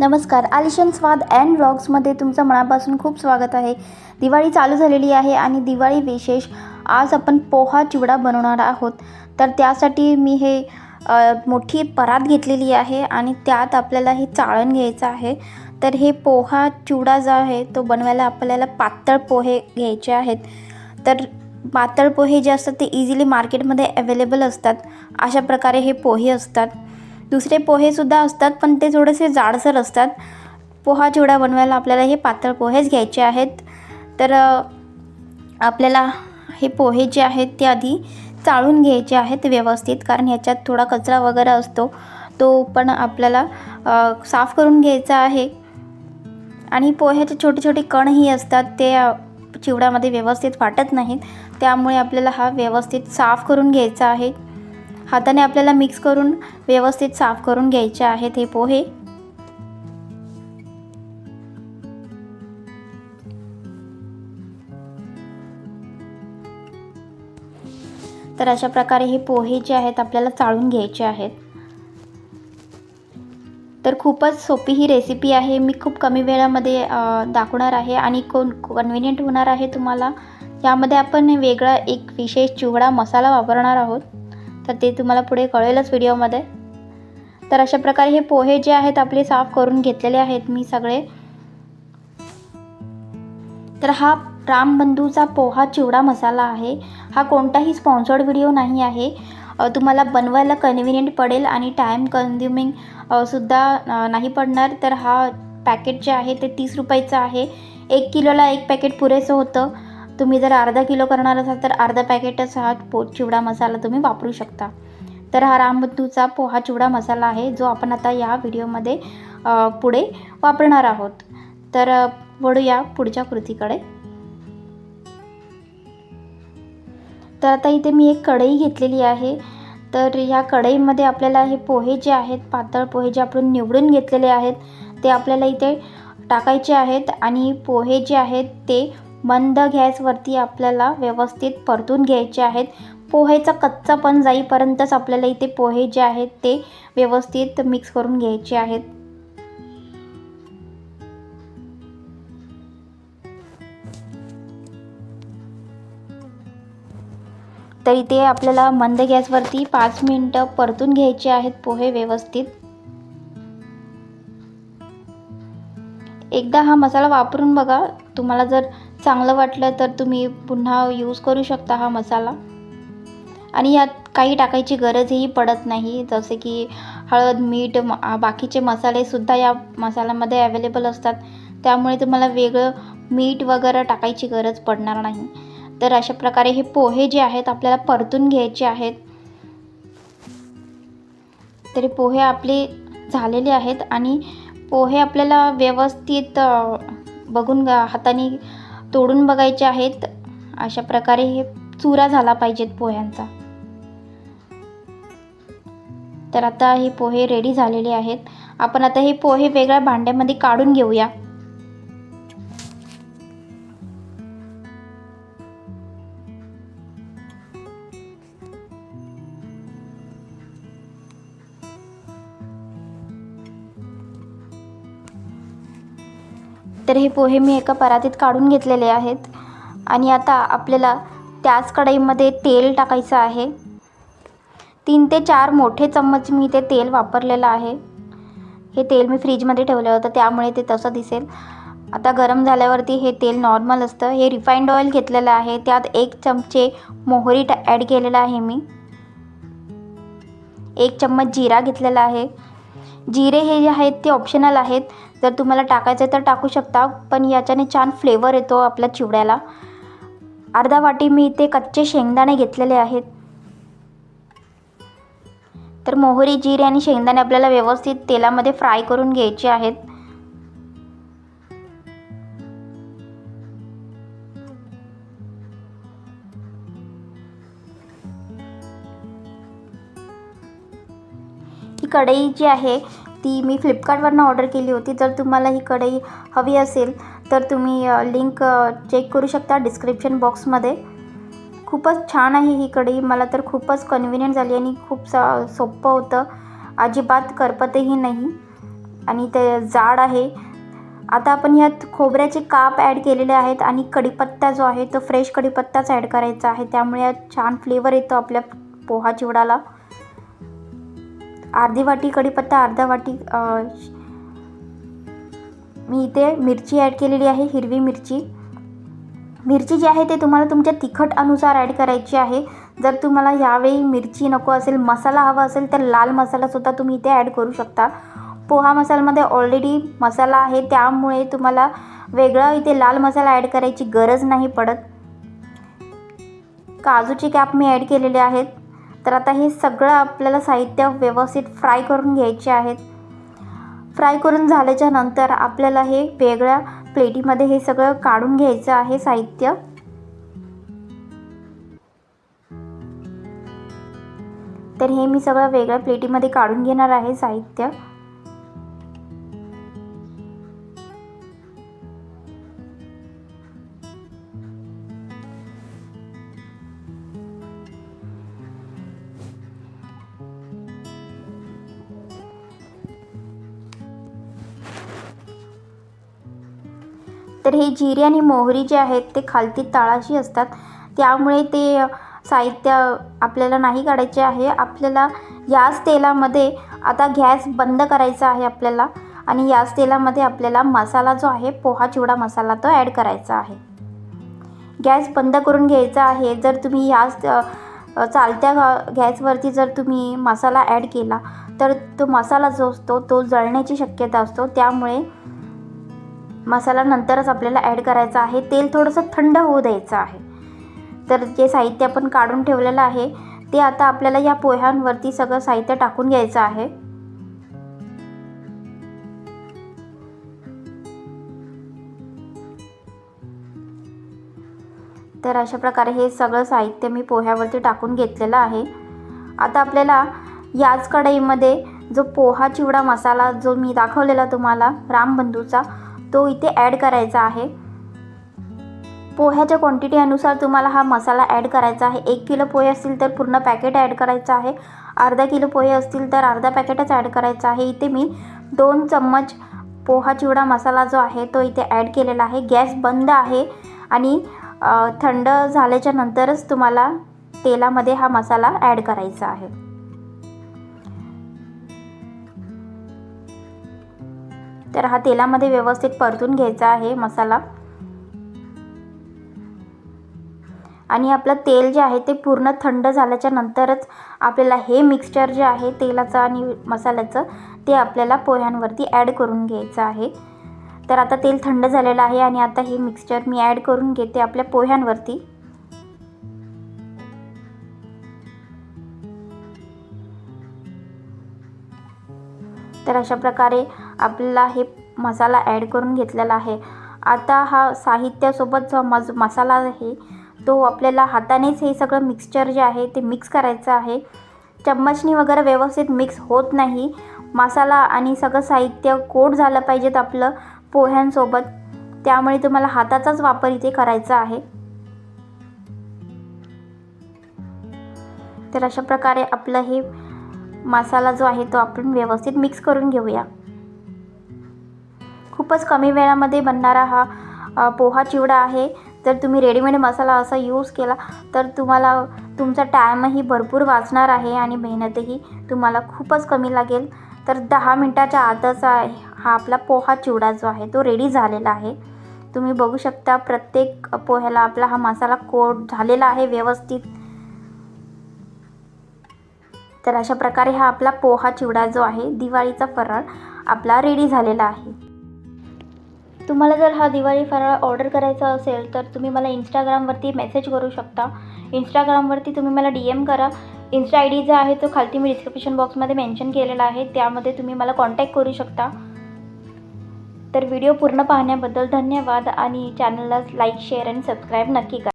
नमस्कार आलिशन स्वाद अँड व्लॉग्समध्ये तुमचं मनापासून खूप स्वागत आहे. दिवाळी चालू झालेली आहे आणि दिवाळी विशेष आज आपण पोहा चिवडा बनवणार आहोत. तर त्यासाठी मी हे मोठी परात घेतलेली आहे आणि त्यात आपल्याला हे चाळण घ्यायचं आहे. तर हे पोहा चिवडा जो आहे तो बनवायला आपल्याला पातळ पोहे घ्यायचे आहेत. तर पातळ पोहे जे असतात ते इझिली मार्केटमध्ये अवेलेबल असतात. अशा प्रकारे हे पोहे असतात. दुसरे पोहेसुद्धा असतात पण ते थोडेसे जाडसर असतात. पोहा चिवडा बनवायला आपल्याला हे पातळ पोहेच घ्यायचे आहेत. तर आपल्याला हे पोहे जे आहेत ते आधी चाळून घ्यायचे आहेत व्यवस्थित कारण ह्याच्यात थोडा कचरा वगैरे असतो. तो पण आपल्याला साफ करून घ्यायचा आहे. आणि पोह्याचे छोटे छोटे कणही असतात ते चिवड्यामध्ये व्यवस्थित वाटत नाहीत. त्यामुळे आपल्याला हा व्यवस्थित साफ करून घ्यायचा आहे. हाताने आपल्याला मिक्स करून व्यवस्थित साफ करून घ्यायचे आहेत हे पोहे. तर अशा प्रकारे हे पोहे जे आहेत आपल्याला चाळून घ्यायचे आहेत. तर खूपच सोपी ही रेसिपी आहे. मी खूप कमी वेळामध्ये दाखवणार आहे आणि कोण कन्व्हिनियंट होणार आहे तुम्हाला. यामध्ये आपण वेगळा एक विशेष चिवडा मसाला वापरणार आहोत. तर ते तुम्हाला पुढे कळेलच व्हिडिओमध्ये. तर अशा प्रकारे हे पोहे जे आहेत आपले साफ करून घेतलेले आहेत मी सगळे. तर हा रामबंधूचा पोहा चिवडा मसाला आहे. हा कोणताही स्पॉन्सर्ड व्हिडिओ नाही आहे. तुम्हाला बनवायला कन्व्हिनियंट पडेल आणि टाईम कन्झ्युमिंग सुद्धा नाही पडणार. तर हा पॅकेट जे आहे ते तीस रुपयाचं आहे. एक किलोला एक पॅकेट पुरेसं होतं. तुम्ही जर अर्धा किलो करणार असाल तर अर्धा पॅकेटच हा पो चिवडा मसाला तुम्ही वापरू शकता. तर हा रामबंधूचा पोहा चिवडा मसाला आहे जो आपण आता या व्हिडिओमध्ये पुढे वापरणार आहोत. तर वळूया पुढच्या कृतीकडे. तर आता इथे मी एक कढई घेतलेली आहे. तर ह्या कढईमध्ये आपल्याला हे पोहे जे आहेत पातळ पोहे जे आपण निवडून घेतलेले आहेत ते आपल्याला इथे टाकायचे आहेत आणि पोहे जे आहेत ते मंद गॅसवरती आपल्याला व्यवस्थित परतून घ्यायचे आहेत. पोहेचा कच्चा पण जाईपर्यंतच आपल्याला इथे पोहे जे आहेत ते व्यवस्थित मिक्स करून घ्यायचे आहेत. तर इथे आपल्याला मंद गॅसवरती पाच मिनटं परतून घ्यायचे आहेत पोहे व्यवस्थित. एकदा हा मसाला वापरून बघा. तुम्हाला जर चांगलं वाटलं तर तुम्ही पुन्हा यूज करू शकता हा मसाला. आणि यात काही टाकायची गरजही पडत नाही. जसे की हळद मीठ बाकीचे मसालेसुद्धा या मसाल्यामध्ये अवेलेबल असतात. त्यामुळे तुम्हाला वेगळं मीठ वगैरे टाकायची गरज पडणार नाही. तर अशा प्रकारे हे पोहे जे आहेत आपल्याला परतून घ्यायचे आहेत. तरी पोहे आपले झालेले आहेत आणि पोहे आपल्याला व्यवस्थित बघून हाताने तोडून बघायचे आहेत. अशा प्रकारे हे चुरा झाला पाहिजेत पोह्यांचा. तर आता हे पोहे रेडी झालेले आहेत. आपण आता हे पोहे वेगळ्या भांड्यामध्ये काढून घेऊया. तर हे पोहे मी एका परातीत काढून घेतलेले आहेत. आणि आता आपल्याला त्याच कढईमध्ये तेल टाकायचं आहे. तीन ते चार मोठे चम्मच मी इथे तेल वापरलेलं आहे. हे तेल मी फ्रीजमध्ये ठेवलं होतं त्यामुळे ते तसं दिसेल. आता गरम झाल्यावरती हे तेल नॉर्मल असतं. हे रिफाईंड ऑइल घेतलेलं आहे. त्यात एक चमचे मोहरी ॲड केलेला आहे मी. एक चम्मच जिरा घेतलेला आहे. जिरे हे जे आहेत ते ऑप्शनल आहेत. जर तुम्हाला टाकायचं तर टाकू शकता पण याच्याने छान फ्लेवर येतो आपल्या चिवड्याला. अर्धा वाटी मी इथे कच्चे शेंगदाणे घेतलेले आहेत. तर मोहरी जिरे आणि शेंगदाणे आपल्याला व्यवस्थित तेलामध्ये फ्राय करून घ्यायचे आहेत. ही कढई जी आहे ती मी फ्लिपकार्टवरनं ऑर्डर केली होती. जर तुम्हाला ही कढई हवी असेल तर तुम्ही लिंक चेक करू शकता डिस्क्रिप्शन बॉक्समध्ये खूपच छान आहे ही कढई. मला तर खूपच कन्व्हिनियंट झाली आणि खूप सा सोपं होतं. अजिबात करपतही नाही. आणि ते जाड आहे. आता आपण यात खोबऱ्याचे काप ॲड केलेले आहेत आणि कढीपत्ता जो आहे तो फ्रेश कढीपत्ताच ॲड करायचा आहे. त्यामुळे छान फ्लेवर येतो आपल्या पोहा चिवडाला. अर्धी वाटी कढीपत्ता अर्धा वाटी मी इथे मिरची ॲड केलेली आहे हिरवी मिरची. मिरची जी आहे ते तुम्हाला तुमच्या तिखट अनुसार ॲड करायची आहे. जर तुम्हाला यावेळी मिरची नको असेल मसाला हवा असेल तर लाल मसालासुद्धा तुम्ही इथे ॲड करू शकता. पोहा मसाल्यामध्ये ऑलरेडी मसाला आहे त्यामुळे तुम्हाला वेगळा इथे लाल मसाला ॲड करायची गरज नाही पडत. काजूचे कॅप मी ॲड केलेले आहेत. तर आता हे सगळं आपल्याला साहित्य व्यवस्थित फ्राय करून घ्यायचे आहेत. फ्राय करून झाल्याच्यानंतर आपल्याला हे वेगळ्या प्लेटीमध्ये हे सगळं काढून घ्यायचं आहे साहित्य. तर हे मी सगळं वेगळ्या प्लेटीमध्ये काढून घेणार आहे साहित्य. तर हे जिरे आणि मोहरी जे आहेत ते खालती तळाशी असतात. त्यामुळे ते साहित्य आपल्याला नाही काढायचे आहे. आपल्याला याच तेलामध्ये आता गॅस बंद करायचा आहे आपल्याला आणि याच तेलामध्ये आपल्याला मसाला जो आहे पोहा चिवडा मसाला तो ॲड करायचा आहे. गॅस बंद करून घ्यायचा आहे. जर तुम्ही याच चालत्या गॅसवरती जर तुम्ही मसाला ॲड केला तर तो मसाला जो असतो तो जळण्याची शक्यता असतो. त्यामुळे मसाला नंतरच आपल्याला ॲड करायचा आहे. तेल थोडंसं थंड होऊ द्यायचं आहे. तर जे साहित्य आपण काढून ठेवलेलं आहे ते आता आपल्याला या पोह्यांवरती सगळं साहित्य टाकून घ्यायचं आहे. तर अशा प्रकारे हे सगळं साहित्य मी पोह्यावरती टाकून घेतलेलं आहे. आता आपल्याला याच कढईमध्ये जो पोहा चिवडा मसाला जो मी दाखवलेला तुम्हाला रामबंधूचा तो इथे ॲड करायचा आहे. पोह्याच्या क्वांटिटीनुसार तुम्हाला हा मसाला ॲड करायचा आहे. एक किलो पोहे असतील तर पूर्ण पॅकेट ॲड करायचं आहे. अर्धा किलो पोहे असतील तर अर्धा पॅकेटच ॲड करायचं आहे. इथे मी दोन चम्मच पोहा चिवडा मसाला जो आहे तो इथे ॲड केलेला आहे. गॅस बंद आहे आणि थंड झाल्याच्या नंतरच तुम्हाला तेलामध्ये हा मसाला ॲड करायचा आहे. तर हा तेलामध्ये व्यवस्थित परतून घ्यायचा आहे मसाला. आणि आपलं तेल जे आहे ते पूर्ण थंड झाल्याच्या नंतरच आपल्याला हे मिक्सचर जे आहे तेलाचं आणि मसाल्याचं ते आपल्याला पोह्यांवरती ॲड करून घ्यायचं आहे. तर आता तेल थंड झालेलं आहे आणि आता हे मिक्सचर मी ॲड करून घेते आपल्या पोह्यांवरती. तर अशा प्रकारे आपल्याला हे मसाला ॲड करून घेतलेला आहे. आता हा साहित्यासोबत जो मज मसाला आहे तो आपल्याला हातानेच हे सगळं मिक्सचर जे आहे ते मिक्स करायचं आहे. चम्मचनी वगैरे व्यवस्थित मिक्स होत नाही. मसाला आणि सगळं साहित्य कोट झालं पाहिजेत आपलं पोह्यांसोबत. त्यामुळे तुम्हाला हाताचाच वापर इथे करायचा आहे. तर अशा प्रकारे आपलं हे मसाला जो आहे तो आपण व्यवस्थित मिक्स करून घेऊया. खूपच कमी वेळामध्ये बनणारा हा पोहा चिवडा आहे. जर तुम्ही रेडीमेड मसाला असा यूज केला तर तुम्हाला तुमचा टाईमही भरपूर वाचणार आहे आणि मेहनतही तुम्हाला खूपच कमी लागेल. तर दहा मिनटाच्या आतच हा आपला पोहा चिवडा जो आहे तो रेडी झालेला आहे. तुम्ही बघू शकता प्रत्येक पोह्याला आपला हा मसाला कोट झालेला आहे व्यवस्थित. तर अशा प्रकारे हा आपला पोहा चिवडा जो आहे दिवाळीचा फराळ आपला रेडी झालेला आहे. तुम्हाला जर हा दिवाळी फराळ ऑर्डर करायचा असेल तर तुम्ही मला इंस्टाग्रामवरती मेसेज करू शकता. इंस्टाग्रामवरती तुम्ही मला डी एम करा. इन्स्टा आय डी जो आहे तो खालती मी डिस्क्रिप्शन बॉक्समध्ये मेन्शन केलेला आहे. त्यामध्ये तुम्ही मला कॉन्टॅक्ट करू शकता. तर व्हिडिओ पूर्ण पाहण्याबद्दल धन्यवाद आणि चॅनलला लाईक शेअर आणि सबस्क्राईब नक्की करा.